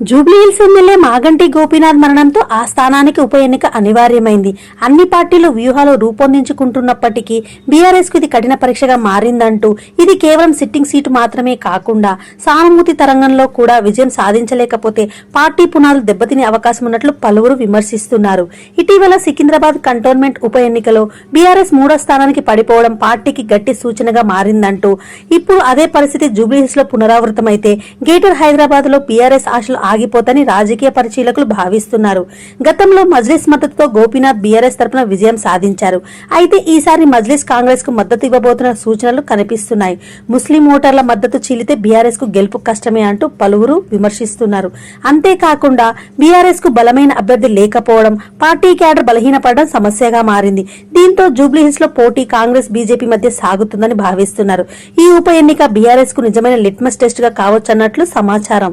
Jubilee Hills MLA Maganti Gopinath మరణంతో ఆ స్థానానికి ఉప ఎన్నిక అనివార్యమైంది. అన్ని పార్టీలు వ్యూహాలు రూపొందించుకుంటున్నప్పటికీ బీఆర్ఎస్కు ఇది కఠిన పరీక్షగా మారిందంటూ ఇది కేవలం సిట్టింగ్ సీటు మాత్రమే కాకుండా సానుభూతి తరంగంలో కూడా విజయం సాధించలేకపోతే పార్టీ పునాదులు దెబ్బతినే అవకాశం ఉన్నట్లు పలువురు విమర్శిస్తున్నారు. ఇటీవల సికింద్రాబాద్ కంటోన్మెంట్ ఉప ఎన్నికలో బీఆర్ఎస్ మూడో స్థానానికి పడిపోవడం పార్టీకి గట్టి సూచనగా మారిందంటూ ఇప్పుడు అదే పరిస్థితి జూబ్లీహిల్స్లో పునరావృతమైతే గ్రేటర్ హైదరాబాద్లో బీఆర్ఎస్ ఆశలు ఆగిపోతని రాజకీయ పరిశీలకులు భావిస్తున్నారు. గతంలో మజ్లిస్ మద్దతుతో గోపీనాథ్ బీఆర్ఎస్ తరపున విజయం సాధించారు. అయితే ఈసారి మజ్లిస్ కాంగ్రెస్కు మద్దతు ఇవ్వబోతున్న సూచనలు కనిపిస్తున్నాయి. ముస్లిం ఓటర్ల మద్దతు చీలితే బీఆర్ఎస్కు గెలుపు కష్టమే అంటూ పలువురు విమర్శిస్తున్నారు. అంతేకాకుండా బీఆర్ఎస్కు బలమైన అభ్యర్థి లేకపోవడం పార్టీ క్యాడర్ బలహీనపడడం సమస్యగా మారింది. దీంతో జూబ్లీహిల్స్లో పోటీ కాంగ్రెస్ బీజేపీ మధ్య సాగుతుందని భావిస్తున్నారు. ఈ ఉప ఎన్నిక బీఆర్ఎస్కు నిజమైన లిట్మస్ టెస్ట్గా కావచ్చన్నట్లు సమాచారం.